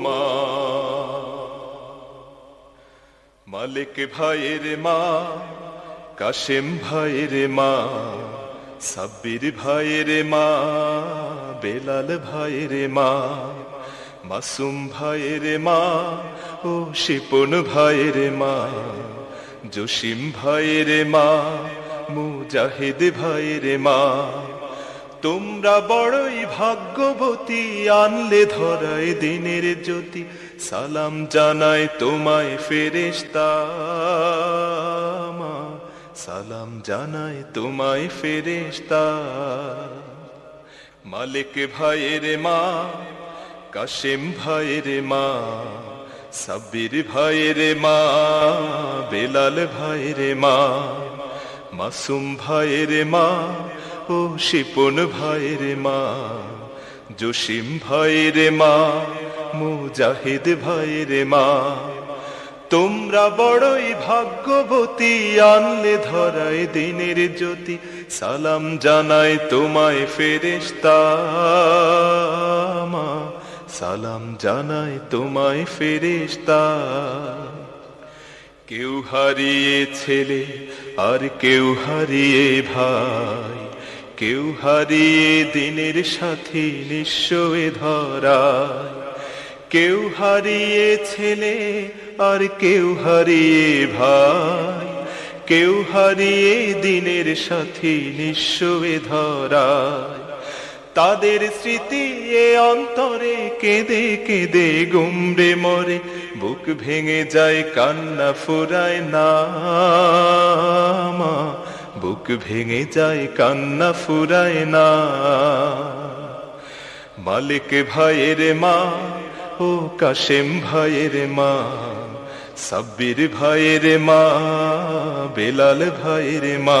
মা। মালিক ভাইয়ের মা, কাশেম ভাইয়ের মা, সাব্বির ভাইয়ের মা, বেলাল ভাইয়ের মা, মাসুম ভাইয়ের মা ও শিপন ভাইয়ের মা, জসিম ভাইয়ের মা, মুজাহিদ ভাইয়ের মা। তোমরা বড়ই ভাগ্যবতী, আনলে ধরায় দিনের জ্যোতি। সালাম জানাই তোমায় ফেরেশতা মা। সালাম জানাই তোমায় ফেরেশতা। মালিক ভাইয়ের মা, কাশেম ভাইয়ের মা, সাব্বির ভাইয়ের মা, বেলাল ভাইয়ের মা, মাসুম ভাইয়ের মা ও শিপন ভাইয়ের মা, জসিম ভাইয়ের মা, মুজাহিদ ভাইয়ের মা। তোমরা বড়ই ভাগ্যবতী, আনলে ধরায় দিনের জ্যোতি, সালাম জানাই তোমায় ফেরেশতা মা। সালাম জানাই তোমায় ফেরেশতা। কেউ হারিয়ে ছেলে, আর কেউ হারিয়ে ভাই। কেউ হারিয়ে দিনের সাথী নিঃস্বয়ে ধরায়। কেউ হারিয়ে ছেলে আর কেউ হারিয়ে ভাই। কেউ হারিয়ে দিনের সাথী নিঃস্বয়ে ধরায়। তাদের স্মৃতি এ অন্তরে কেঁদে কেঁদে গুমড়ে মরে, বুক ভেঙে যায় কান্না ফুরায় না বুক ভেঙে যায়, কান্না ফুরায় না। মালিক ভাইয়ের মা, ও কাশেম ভাইয়ের মা, সাব্বির ভাইয়ের মা, বেলাল ভাইয়ের মা,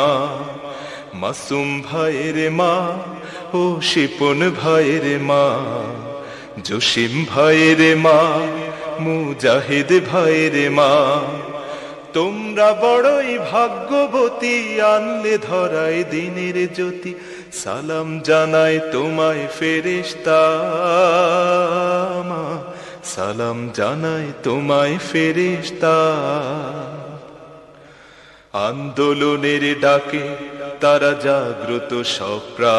মাসুম ভাইয়ের মা, ও শিপন ভাইয়ের মা, জসিম ভাইয়ের মা, মুজাহিদ ভাইয়ের মা। তোমরা বড়ই ভাগ্যবতী, আনলে ধরায় দিনের জ্যোতি। সালাম জানাই তোমায় ফেরেশতা সালাম জানাই তোমায় ফেরেশতা। আন্দোলনের ডাকে তারা জাগ্রত সপ্রা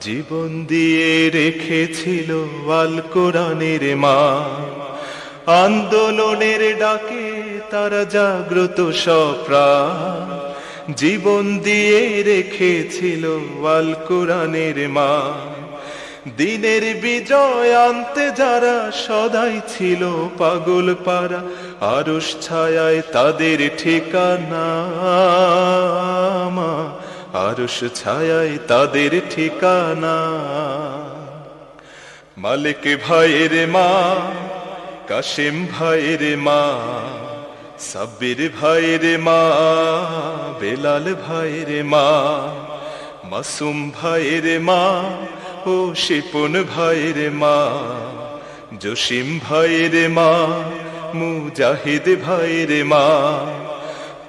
জীবন দিয়ে রেখেছিল আল কোরআনের মা। আন্দোলনের ডাকে তারা জাগ্রত সপ্রা জীবন দিয়ে রেখেছিল আল কোরআনের মা। দিনের বিজয় আনতে যারা সদাই ছিল পাগল পারা আরস ছায়ায় তাদের ঠিকানা মা। আরস ছায়ায় তাদের ঠিকানা। মালিক ভাইয়ের মা, কাশেম ভাইয়ের মা। সাব্বির ভাইয়ের মা, বেলাল ভাইয়ের মা, মাসুম ভাইয়ের মা ও শিপন ভাইয়ের মা, জসিম ভাইয়ের মা, মুজাহিদ ভাইয়ের মা।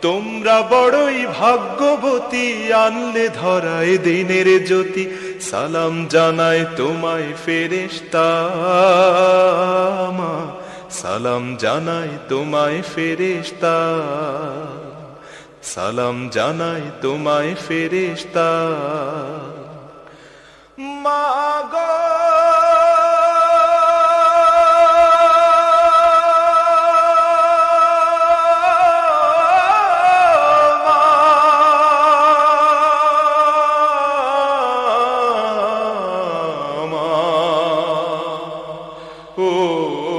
তোমরা বড়ই ভাগ্যবতী, আনলে ধরায় দিনের জ্যোতি, সালাম জানাই তোমায় ফেরেশতা মা। সালাম জানাই তোমায় ফেরেশতা। সালাম জানাই তোমায় ফেরেশতা। মাগো। মা ও মা